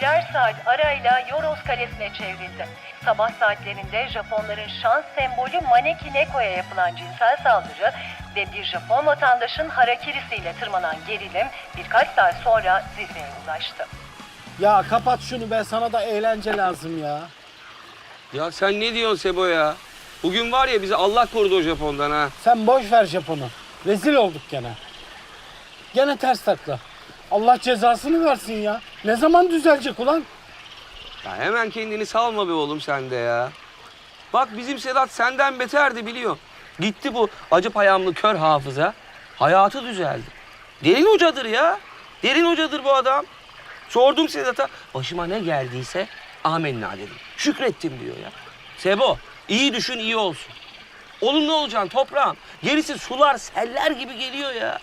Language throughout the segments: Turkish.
birer saat arayla Yoros Kalesi'ne çevrildi. Sabah saatlerinde Japonların şans sembolü Maneki Neko'ya yapılan cinsel saldırı ve bir Japon vatandaşın harakirisiyle tırmanan gerilim birkaç saat sonra zirveye ulaştı. Ya kapat şunu be sana da eğlence lazım ya. Ya sen ne diyorsun Sebo ya? Bugün var ya bizi Allah korudu o Japon'dan ha. Sen boş ver Japon'u. Rezil olduk gene. Gene ters takla. Allah cezasını versin ya. Ne zaman düzelecek ulan? Ya hemen kendini salma be oğlum sen de ya. Bak bizim Sedat senden beterdi biliyor. Gitti bu acı payamlı kör hafıza. Hayatı düzeldi. Derin hocadır ya. Derin hocadır bu adam. Sordum Sedat'a başıma ne geldiyse amenna dedim. Şükrettim diyor ya. Sebo iyi düşün iyi olsun. Olumlu olacaksın toprağım. Gerisi sular seller gibi geliyor ya.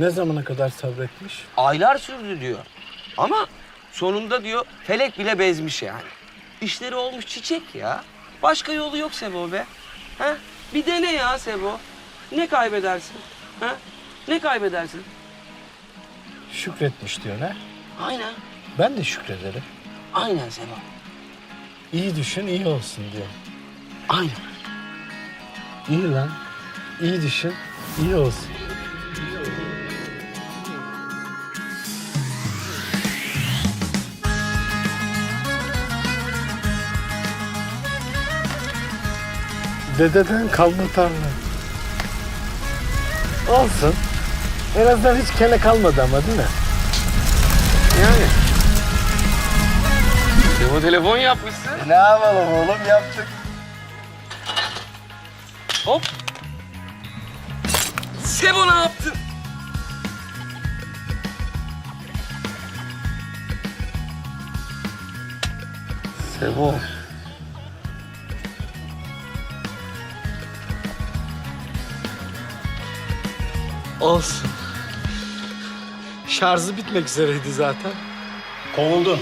Ne zamana kadar sabretmiş? Aylar sürdü diyor. Ama sonunda diyor felek bile bezmiş yani. İşleri olmuş çiçek ya. Başka yolu yok Sebo be. Ha? Bir dene ya Sebo. Ne kaybedersin? Ha? Ne kaybedersin? Şükretmiş diyor ne? Aynen. Ben de şükrederim. Aynen Sebo. İyi düşün iyi olsun diyor. Aynen. İyi lan. İyi düşün iyi olsun. Dededen kalma tarla. Olsun. En azından hiç kene kalmadı ama değil mi? Yani. Sebo telefon yapmışsın. Ne yapalım oğlum yaptık. Hop. Sebo ne yaptın? Sebo. Olsun. Şarjı bitmek üzereydi zaten. Kovuldun.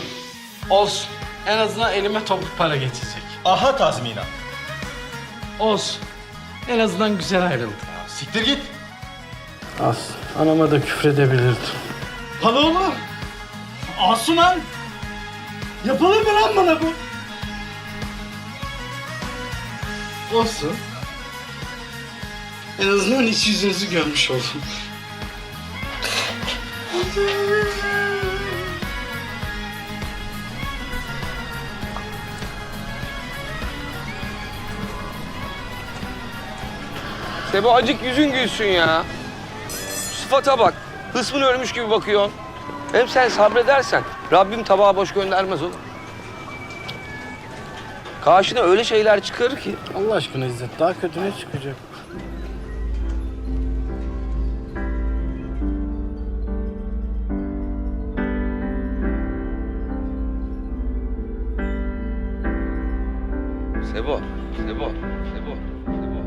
Olsun. En azından elime topuk para geçecek. Aha tazminat. Olsun. En azından güzel ayrıldı. Siktir git. Az. Anama da küfredebilirdim. Hala oğlum. Asuman. Yapılır mı lan bana bu? Olsun. En azından iç yüzünüzü görmüş oldum. Sebo acık yüzün gülsün ya. Sıfata bak. Hısmın ölmüş gibi bakıyorsun. Hem sen sabredersen Rabbim tabağı boş göndermez oğlum. Karşına öyle şeyler çıkarır ki. Allah aşkına İzzet daha kötü ne çıkacak? Sebo, Sebo, Sebo, Sebo.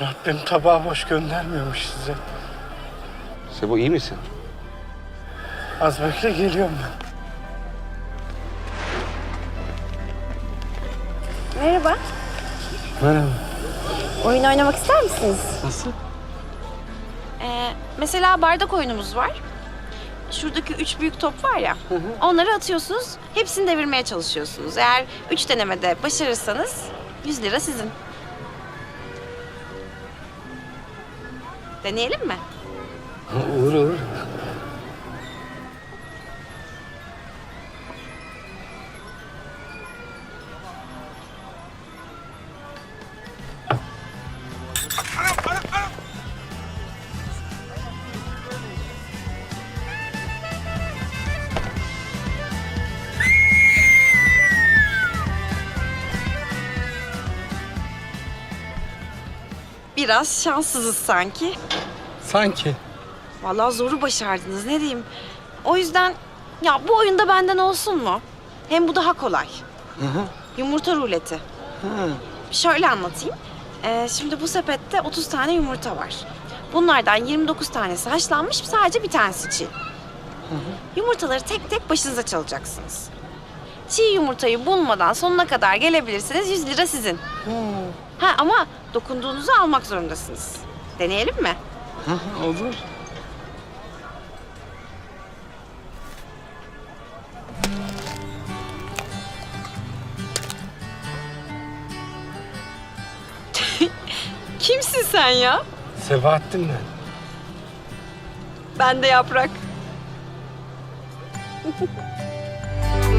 Rabbim tabağı boş göndermiyormuş size. Sebo iyi misin? Az bekle geliyorum ben. Merhaba. Merhaba. Oyun oynamak ister misiniz? Nasıl? Ee, mesela bardak oyunumuz var. Şuradaki üç büyük top var ya. Onları atıyorsunuz. Hepsini devirmeye çalışıyorsunuz. Eğer üç denemede başarırsanız 100 lira sizin. Deneyelim mi? Olur olur. Biraz şanssızız sanki. Sanki. Vallahi zoru başardınız ne diyeyim. O yüzden ya bu oyunda benden olsun mu? Hem bu daha kolay. Yumurta ruleti. Şöyle anlatayım. Ee, şimdi bu sepette 30 tane yumurta var. Bunlardan 29 tanesi haşlanmış, sadece bir tanesi çiğ. Yumurtaları tek tek başınıza çalacaksınız. Çiğ yumurtayı bulmadan sonuna kadar gelebilirsiniz, 100 lira sizin. Ha ama dokunduğunuzu almak zorundasınız. Deneyelim mi? Olur. Kimsin sen ya? Sebahattin ben. Ben de yaprak.